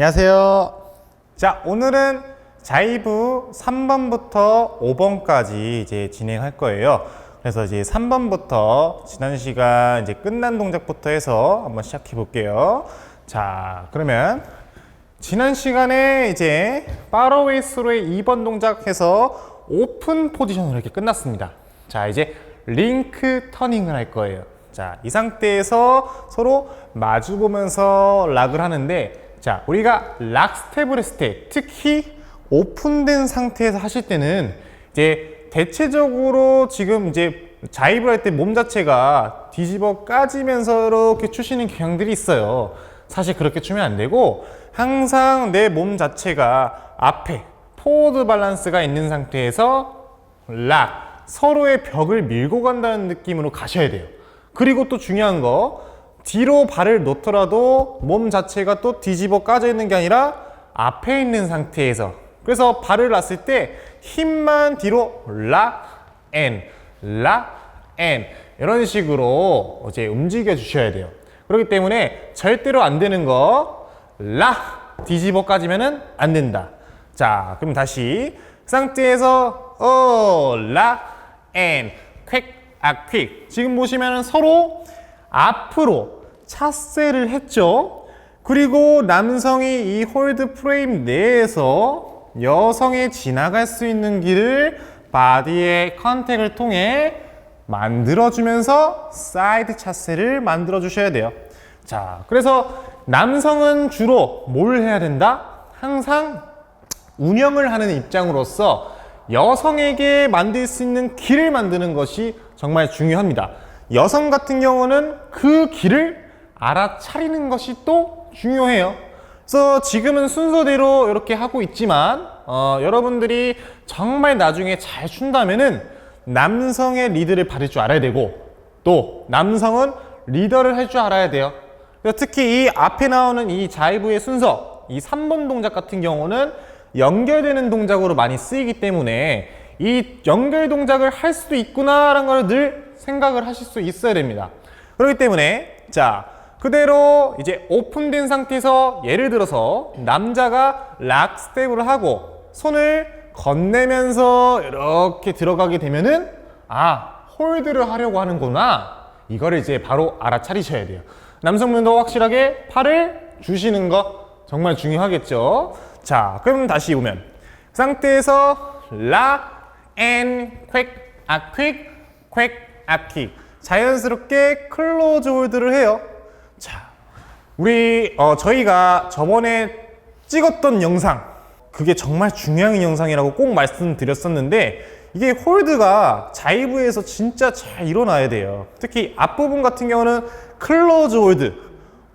안녕하세요. 자, 오늘은 자이브 3번부터 5번까지 이제 진행할 거예요. 그래서 이제 3번부터 지난 시간 이제 끝난 동작부터 해서 한번 시작해 볼게요. 자, 그러면 지난 시간에 이제 파로웨이 스로의 2번 동작 해서 오픈 포지션으로 이렇게 끝났습니다. 자, 이제 링크 터닝을 할 거예요. 자, 이 상태에서 서로 마주 보면서 락을 하는데 자, 우리가 락 스텝을 했을 때 특히 오픈된 상태에서 하실 때는 이제 대체적으로 지금 이제 자입을 할 때 몸 자체가 뒤집어 까지면서 이렇게 추시는 경향들이 있어요. 사실 그렇게 추면 안 되고 항상 내 몸 자체가 앞에 포워드 밸런스가 있는 상태에서 락 서로의 벽을 밀고 간다는 느낌으로 가셔야 돼요. 그리고 또 중요한 거 뒤로 발을 놓더라도 몸 자체가 또 뒤집어 까져 있는 게 아니라 앞에 있는 상태에서 그래서 발을 놨을 때 힘만 뒤로 락앤 이런 식으로 이제 움직여 주셔야 돼요. 그렇기 때문에 절대로 안 되는 거락 뒤집어 까지면은 안 된다. 자, 그럼 다시 그 상태에서 어락앤 퀵아 퀵. 지금 보시면은 서로 앞으로 차세를 했죠. 그리고 남성이 이 홀드 프레임 내에서 여성이 지나갈 수 있는 길을 바디의 컨택을 통해 만들어주면서 사이드 차세를 만들어 주셔야 돼요. 자, 그래서 남성은 주로 뭘 해야 된다? 항상 운영을 하는 입장으로서 여성에게 만들 수 있는 길을 만드는 것이 정말 중요합니다. 여성 같은 경우는 그 길을 알아차리는 것이 또 중요해요. 그래서 지금은 순서대로 이렇게 하고 있지만 어, 여러분들이 정말 나중에 잘 춘다면은 남성의 리드를 받을 줄 알아야 되고 또 남성은 리더를 할 줄 알아야 돼요. 특히 이 앞에 나오는 이 자이브의 순서, 이 3번 동작 같은 경우는 연결되는 동작으로 많이 쓰이기 때문에 이 연결 동작을 할 수도 있구나라는 걸 늘 생각을 하실 수 있어야 됩니다. 그렇기 때문에 자 그대로 이제 오픈된 상태에서 예를 들어서 남자가 락 스텝을 하고 손을 건네면서 이렇게 들어가게 되면은 아 홀드를 하려고 하는구나 이거를 이제 바로 알아차리셔야 돼요. 남성분도 확실하게 팔을 주시는 거 정말 중요하겠죠. 자, 그럼 다시 보면 그 상태에서 락앤 퀵, 아 퀵, 퀵, 아 퀵. 자연스럽게 클로즈 홀드를 해요. 자, 우리 어, 저희가 저번에 찍었던 영상 그게 정말 중요한 영상이라고 꼭 말씀드렸었는데 이게 홀드가 자이브에서 진짜 잘 일어나야 돼요. 특히 앞부분 같은 경우는 클로즈 홀드,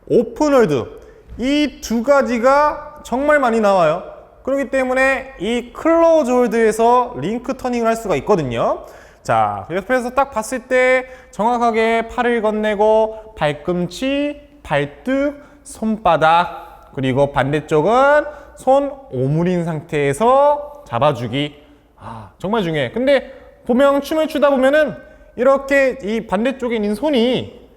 오픈 홀드 이 두 가지가 정말 많이 나와요. 그렇기 때문에 이 클로즈 홀드에서 링크 터닝을 할 수가 있거든요. 자, 옆에서 딱 봤을 때 정확하게 팔을 건네고 발꿈치, 발등, 손바닥 그리고 반대쪽은 손 오므린 상태에서 잡아주기. 아, 정말 중요해. 근데 보면 춤을 추다 보면은 이렇게 이 반대쪽에 있는 손이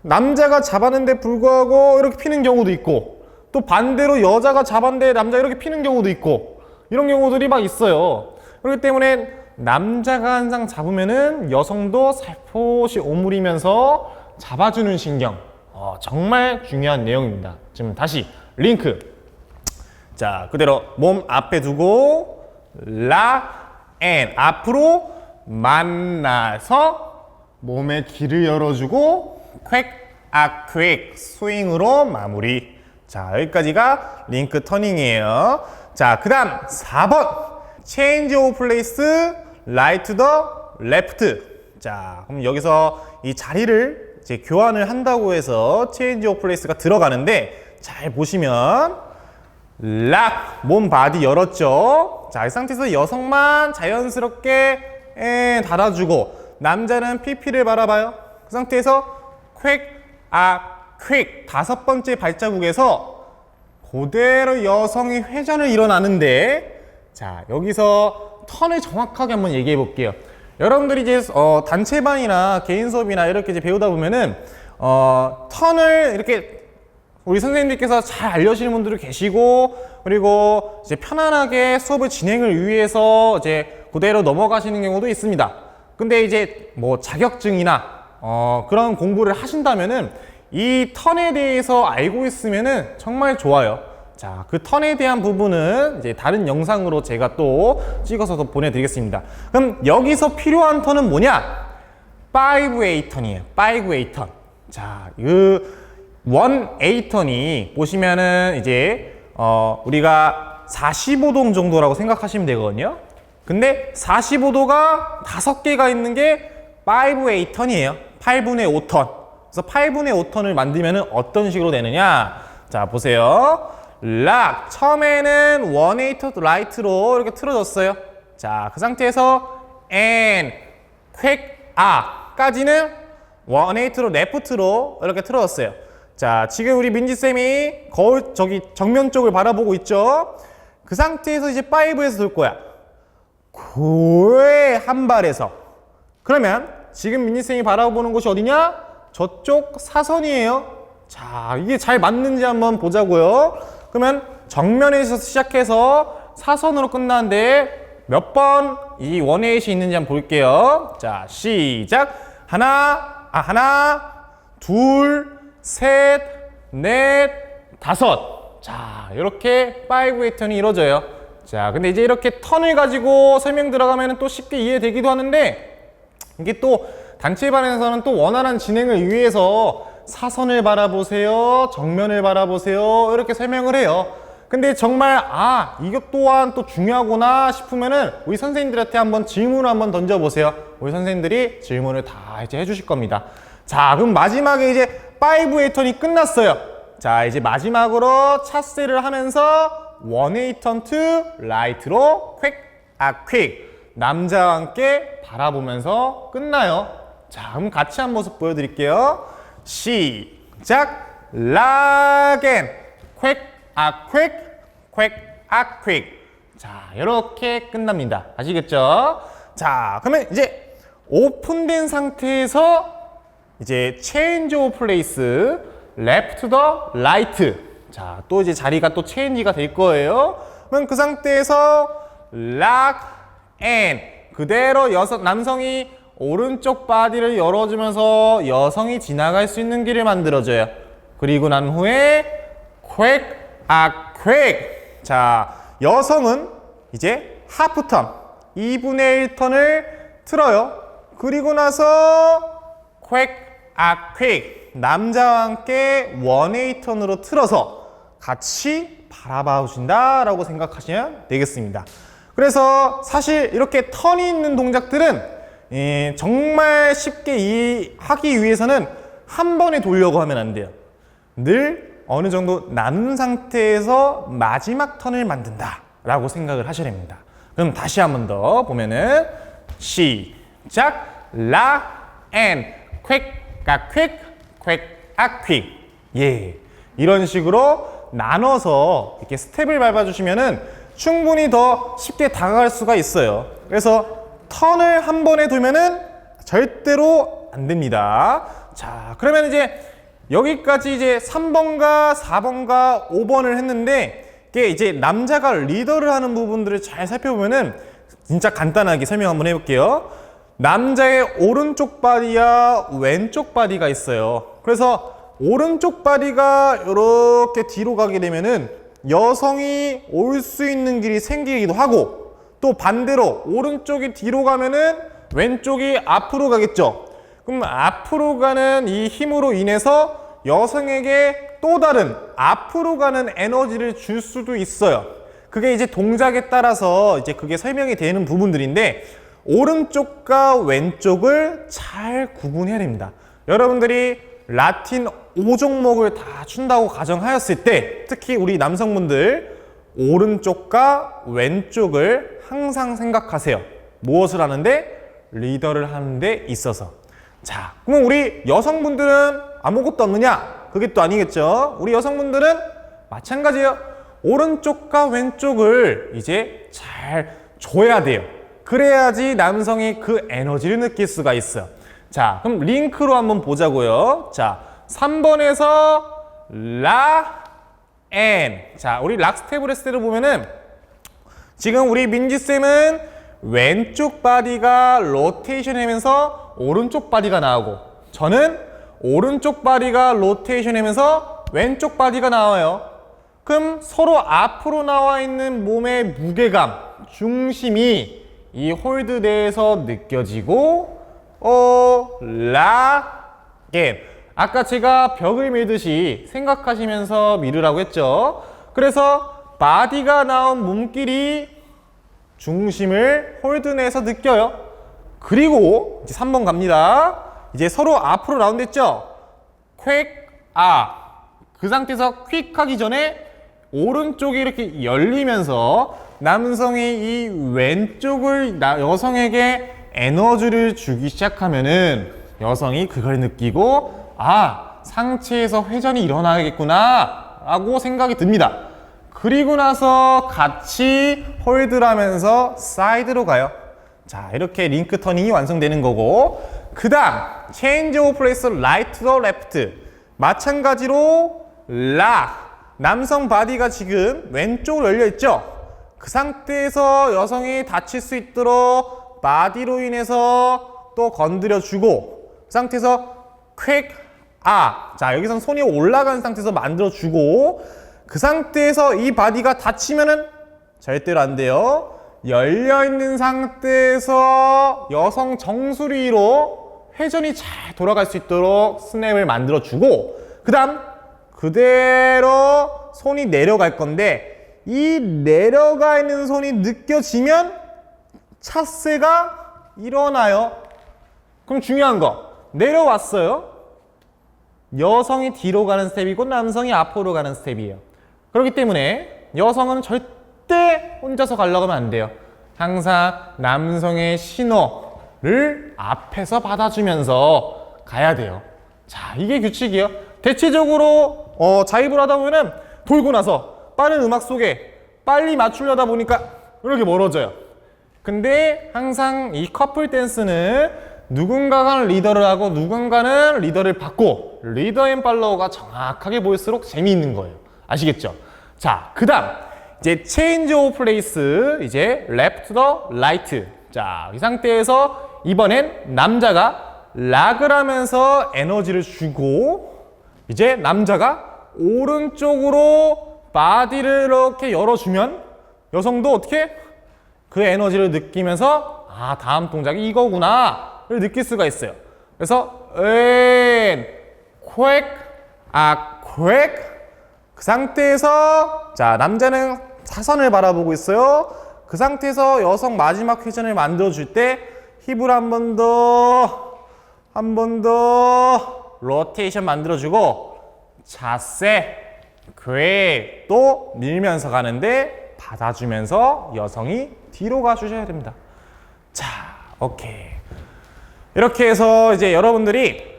남자가 잡았는데 불구하고 이렇게 피는 경우도 있고 또 반대로 여자가 잡았는데 남자 이렇게 피는 경우도 있고 이런 경우들이 막 있어요. 그렇기 때문에 남자가 항상 잡으면은 여성도 살포시 오므리면서 잡아주는 신경. 어, 정말 중요한 내용입니다. 지금 다시 링크. 자 그대로 몸 앞에 두고 라 앤. 앞으로 만나서 몸의 길을 열어주고 퀵 아 퀵. 스윙으로 마무리. 자 여기까지가 링크 터닝이에요. 자 그 다음 4번. 체인지 오브 플레이스 라이트 더 레프트 자 그럼 여기서 이 자리를 이제 교환을 한다고 해서 체인지 오브 플레이스가 들어가는데 잘 보시면 락, 몸 바디 열었죠. 자, 이 상태에서 여성만 자연스럽게 에, 달아주고 남자는 PP를 바라봐요. 그 상태에서 퀵, 아, 퀵 다섯 번째 발자국에서 그대로 여성이 회전을 일어나는데 자, 여기서 턴을 정확하게 한번 얘기해 볼게요. 여러분들이 이제 어, 단체반이나 개인 수업이나 이렇게 이제 배우다 보면은 어, 턴을 이렇게 우리 선생님들께서 잘 알려주시는 분들도 계시고 그리고 이제 편안하게 수업을 진행을 위해서 이제 그대로 넘어가시는 경우도 있습니다. 근데 이제 뭐 자격증이나 어, 그런 공부를 하신다면은 이 턴에 대해서 알고 있으면은 정말 좋아요. 자, 그 턴에 대한 부분은 이제 다른 영상으로 제가 또 찍어서 더 보내드리겠습니다. 그럼 여기서 필요한 턴은 뭐냐? 5A 턴이에요. 5A 턴. 자, 그 1A 턴이 보시면은 이제 어, 우리가 45도 정도라고 생각하시면 되거든요. 근데 45도가 다섯 개가 있는 게 5A 턴이에요. 8분의 5턴. 그래서 8분의 5턴을 만들면은 어떤 식으로 되느냐? 자, 보세요. 락. 처음에는 1A 턴 라이트로 이렇게 틀어졌어요. 자, 그 상태에서 and, quick, 아 까지는 1A 로 레프트로 이렇게 틀어졌어요. 자, 지금 우리 민지쌤이 거울, 저기 정면 쪽을 바라보고 있죠? 그 상태에서 이제 5에서 돌 거야. 고의 한 발에서. 그러면 지금 민지쌤이 바라보는 곳이 어디냐? 저쪽 사선이에요. 자, 이게 잘 맞는지 한번 보자고요. 그러면 정면에서 시작해서 사선으로 끝나는데 몇 번 이 원에잇이 있는지 한번 볼게요. 자, 시작. 하나, 아, 하나, 둘, 셋, 넷, 다섯. 자, 이렇게 5웨이 턴이 이루어져요. 자, 근데 이제 이렇게 턴을 가지고 설명 들어가면 또 쉽게 이해되기도 하는데 이게 또 단체반에서는 또 원활한 진행을 위해서 사선을 바라보세요. 정면을 바라보세요. 이렇게 설명을 해요. 근데 정말 아 이것 또한 또 중요하구나 싶으면은 우리 선생님들한테 한번 질문을 한번 던져보세요. 우리 선생님들이 질문을 다 이제 해주실 겁니다. 자 그럼 마지막에 이제 5웨이 턴이 끝났어요. 자 이제 마지막으로 차세를 하면서 원웨이 턴투 라이트로 퀵, 아 퀵. 남자와 함께 바라보면서 끝나요. 자, 그럼 같이 한 모습 보여드릴게요. 시작. 락앤 퀵, 아 퀵, 퀵, 아 퀵. 자, 이렇게 끝납니다. 아시겠죠? 자, 그러면 이제 오픈된 상태에서 이제 체인지 오브 플레이스 레프트 더 라이트 자 또 이제 자리가 또 체인지가 될 거예요 그럼 그 상태에서 락 앤 그대로 여성 남성이 오른쪽 바디를 열어주면서 여성이 지나갈 수 있는 길을 만들어줘요. 그리고 난 후에 quick 아 quick. 자 여성은 이제 하프 턴 2분의 1턴을 틀어요. 그리고 나서 quick, 아 quick. 남자와 함께 원웨이 턴으로 틀어서 같이 바라봐 주신다라고 생각하시면 되겠습니다. 그래서 사실 이렇게 턴이 있는 동작들은 예, 정말 쉽게 이해하기 위해서는 한 번에 돌려고 하면 안 돼요. 늘 어느 정도 남은 상태에서 마지막 턴을 만든다 라고 생각을 하셔야 됩니다. 그럼 다시 한 번 더 보면은 시작 라 and quick 가 quick quick 아 quick 예 이런 식으로 나눠서 이렇게 스텝을 밟아주시면은 충분히 더 쉽게 다가갈 수가 있어요. 그래서 턴을 한 번에 두면은 절대로 안 됩니다. 자 그러면 이제 여기까지 이제 3번과 4번과 5번을 했는데 이게 이제 남자가 리더를 하는 부분들을 잘 살펴보면은 진짜 간단하게 설명 한번 해볼게요. 남자의 오른쪽 바디와 왼쪽 바디가 있어요. 그래서 오른쪽 바디가 이렇게 뒤로 가게 되면은 여성이 올 수 있는 길이 생기기도 하고 또 반대로 오른쪽이 뒤로 가면은 왼쪽이 앞으로 가겠죠. 그럼 앞으로 가는 이 힘으로 인해서 여성에게 또 다른 앞으로 가는 에너지를 줄 수도 있어요. 그게 이제 동작에 따라서 이제 그게 설명이 되는 부분들인데 오른쪽과 왼쪽을 잘 구분해야 됩니다. 여러분들이 라틴 5종목을 다 춘다고 가정하였을 때 특히 우리 남성분들 오른쪽과 왼쪽을 항상 생각하세요. 무엇을 하는데? 리더를 하는데 있어서. 자, 그럼 우리 여성분들은 아무것도 없느냐? 그게 또 아니겠죠. 우리 여성분들은 마찬가지예요. 오른쪽과 왼쪽을 이제 잘 줘야 돼요. 그래야지 남성이 그 에너지를 느낄 수가 있어요. 자, 그럼 링크로 한번 보자고요. 자, 3번에서 라, 엔. 자, 우리 락스테브레스를 보면은 지금 우리 민지쌤은 왼쪽 바디가 로테이션 하면서 오른쪽 바디가 나오고 저는 오른쪽 바디가 로테이션 하면서 왼쪽 바디가 나와요. 그럼 서로 앞으로 나와 있는 몸의 무게감, 중심이 이 홀드 내에서 느껴지고 어, 라, 겐. 아까 제가 벽을 밀듯이 생각하시면서 밀으라고 했죠. 그래서 바디가 나온 몸끼리 중심을 홀드 내에서 느껴요. 그리고 이제 3번 갑니다. 이제 서로 앞으로 라운드 했죠? 퀵, 아. 그 상태에서 퀵 하기 전에 오른쪽이 이렇게 열리면서 남성이 이 왼쪽을 나- 여성에게 에너지를 주기 시작하면은 여성이 그걸 느끼고 아 상체에서 회전이 일어나겠구나 라고 생각이 듭니다 그리고 나서 같이 홀드하면서 사이드로 가요 자 이렇게 링크 터닝이 완성되는 거고 그 다음 체인지 오브 플레이스 라이트 더 레프트 마찬가지로 락 남성 바디가 지금 왼쪽으로 열려 있죠 그 상태에서 여성이 다칠 수 있도록 바디로 인해서 또 건드려 주고 그 상태에서 퀵 아. 자, 여기선 손이 올라간 상태에서 만들어 주고 그 상태에서 이 바디가 다치면은 절대로 안 돼요. 열려 있는 상태에서 여성 정수리로 회전이 잘 돌아갈 수 있도록 스냅을 만들어 주고 그 다음 그대로 손이 내려갈 건데 이 내려가 있는 손이 느껴지면 차세가 일어나요. 그럼 중요한 거 내려왔어요. 여성이 뒤로 가는 스텝이고 남성이 앞으로 가는 스텝이에요. 그렇기 때문에 여성은 절대 혼자서 가려고 하면 안 돼요. 항상 남성의 신호를 앞에서 받아주면서 가야 돼요. 자, 이게 규칙이에요. 대체적으로 어, 자입을 하다 보면은 돌고 나서 빠른 음악 속에 빨리 맞추려다 보니까 이렇게 멀어져요. 근데 항상 이 커플 댄스는 누군가가 리더를 하고 누군가는 리더를 받고 리더 앤 팔로워가 정확하게 보일수록 재미있는 거예요. 아시겠죠? 자, 그 다음 이제 체인지 오브 플레이스 이제 레프트 더 라이트 자, 이 상태에서 이번엔 남자가 락을 하면서 에너지를 주고 이제 남자가 오른쪽으로 바디를 이렇게 열어주면 여성도 어떻게 그 에너지를 느끼면서 아 다음 동작이 이거구나를 느낄 수가 있어요. 그래서 엔, 퀘, 아 퀘. 그 상태에서 자 남자는 사선을 바라보고 있어요. 그 상태에서 여성 마지막 회전을 만들어 줄 때 힙을 한 번 더, 한 번 더 로테이션 만들어 주고 자세, 궤, 또 밀면서 가는데 받아주면서 여성이 뒤로 가주셔야 됩니다. 자, 오케이. 이렇게 해서 이제 여러분들이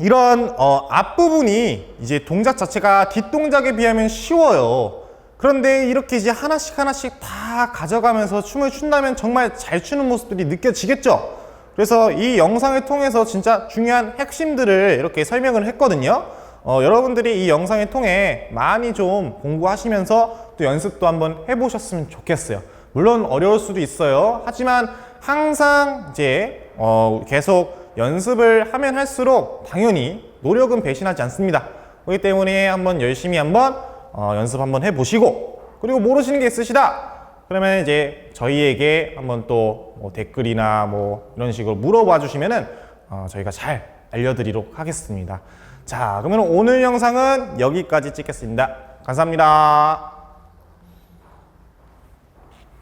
이런 어, 앞부분이 이제 동작 자체가 뒷동작에 비하면 쉬워요. 그런데 이렇게 이제 하나씩 하나씩 다 가져가면서 춤을 춘다면 정말 잘 추는 모습들이 느껴지겠죠? 그래서 이 영상을 통해서 진짜 중요한 핵심들을 이렇게 설명을 했거든요. 어, 여러분들이 이 영상을 통해 많이 좀 공부하시면서 또 연습도 한번 해보셨으면 좋겠어요. 물론 어려울 수도 있어요. 하지만 항상 이제 어, 계속 연습을 하면 할수록 당연히 노력은 배신하지 않습니다. 그렇기 때문에 한번 열심히 한번 어, 연습 한번 해보시고 그리고 모르시는 게 있으시다. 그러면 이제 저희에게 한번 또 뭐 댓글이나 뭐 이런 식으로 물어봐 주시면은 어, 저희가 잘 알려드리도록 하겠습니다. 자, 그러면 오늘 영상은 여기까지 찍겠습니다. 감사합니다.